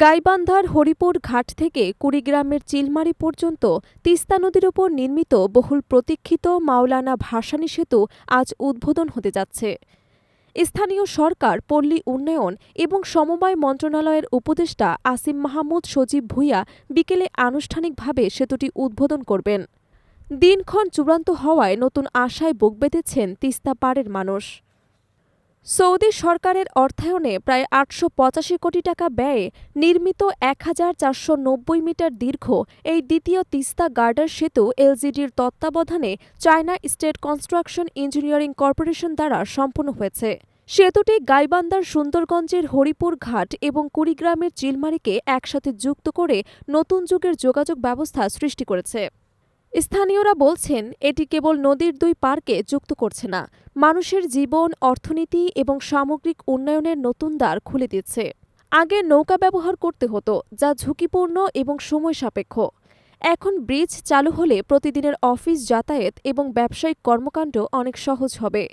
গাইবান্ধার হরিপুর ঘাট থেকে কুড়িগ্রামের চিলমারি পর্যন্ত তিস্তা নদীর ওপর নির্মিত বহুল প্রতীক্ষিত মাওলানা ভাসানী সেতু আজ উদ্বোধন হতে যাচ্ছে। স্থানীয় সরকার, পল্লী উন্নয়ন এবং সমবায় মন্ত্রণালয়ের উপদেষ্টা আসিম মাহমুদ সজীব ভুইয়া বিকেলে আনুষ্ঠানিকভাবে সেতুটি উদ্বোধন করবেন। দিনক্ষণ চূড়ান্ত হওয়ায় নতুন আশায় বুক বেঁধেছেন তিস্তা পাড়ের মানুষ। সৌদি সরকারের অর্থায়নে প্রায় আটশো পঁচাশি কোটি টাকা ব্যয়ে নির্মিত এক হাজার চারশো নব্বই মিটার দীর্ঘ এই দ্বিতীয় তিস্তা গার্ডার সেতু এলজিডির তত্ত্বাবধানে China state construction engineering corporation দ্বারা সম্পন্ন হয়েছে। সেতুটি গাইবান্দার সুন্দরগঞ্জের হরিপুর ঘাট এবং কুড়িগ্রামের চিলমারিকে একসাথে যুক্ত করে নতুন যুগের যোগাযোগ ব্যবস্থা সৃষ্টি করেছে। স্থানীয়রা বলছেন, এটি কেবল নদীর দুই পার্কে যুক্ত করছে না, মানুষের জীবন, অর্থনীতি এবং সামগ্রিক উন্নয়নের নতুন দ্বার খুলে দিচ্ছে। আগে নৌকা ব্যবহার করতে হতো, যা ঝুঁকিপূর্ণ এবং সময় সাপেক্ষ। এখন ব্রিজ চালু হলে প্রতিদিনের অফিস যাতায়াত এবং ব্যবসায়িক কর্মকাণ্ড অনেক সহজ হবে।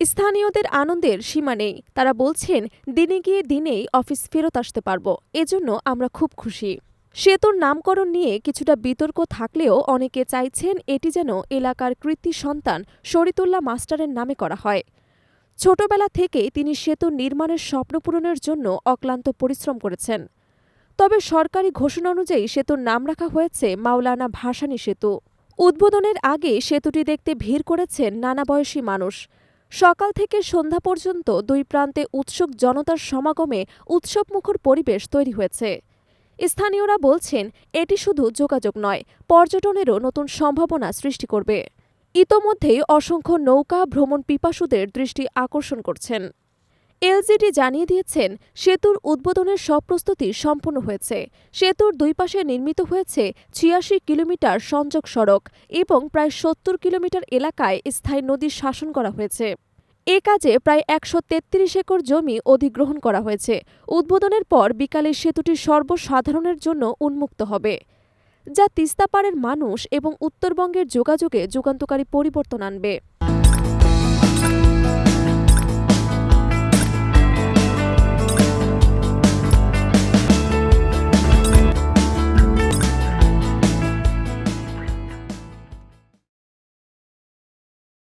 স্থানীয়দের আনন্দের সীমা নেই, তারা বলছেন, দিনে গিয়ে দিনেই অফিস ফেরত আসতে পারব, এজন্য আমরা খুব খুশি। সেতুর নামকরণ নিয়ে কিছুটা বিতর্ক থাকলেও অনেকে চাইছেন এটি যেন এলাকার কৃতি সন্তান শরীতুল্লাহ মাস্টারের নামে করা হয়। ছোটবেলা থেকেই তিনি সেতু নির্মাণের স্বপ্ন পূরণের জন্য অক্লান্ত পরিশ্রম করেছেন। তবে সরকারি ঘোষণা অনুযায়ী সেতুর নাম রাখা হয়েছে মাওলানা ভাসানী সেতু। উদ্বোধনের আগে সেতুটি দেখতে ভিড় করেছেন নানা বয়সী মানুষ। সকাল থেকে সন্ধ্যা পর্যন্ত দুই প্রান্তে উৎসুক জনতার সমাগমে উৎসবমুখর পরিবেশ তৈরি হয়েছে। স্থানীয়রা বলছেন, এটি শুধু যোগাযোগ নয়, পর্যটনেরও নতুন সম্ভাবনা সৃষ্টি করবে। ইতোমধ্যেই অসংখ্য নৌকা, ভ্রমণ পিপাসুদের দৃষ্টি আকর্ষণ করছেন। এলজিডি জানিয়ে দিয়েছেন, সেতুর উদ্বোধনের সব প্রস্তুতি সম্পন্ন হয়েছে। সেতুর দুই পাশে নির্মিত হয়েছে ছিয়াশি কিলোমিটার সংযোগ সড়ক এবং প্রায় সত্তর কিলোমিটার এলাকায় স্থায়ী নদী শাসন করা হয়েছে। এ কাজে প্রায় একশো তেত্রিশ একর জমি অধিগ্রহণ করা হয়েছে। উদ্বোধনের পর বিকালে সেতুটি সর্বসাধারণের জন্য উন্মুক্ত হবে, যা তিস্তাপাড়ের মানুষ এবং উত্তরবঙ্গের যোগাযোগে যুগান্তকারী পরিবর্তন আনবে।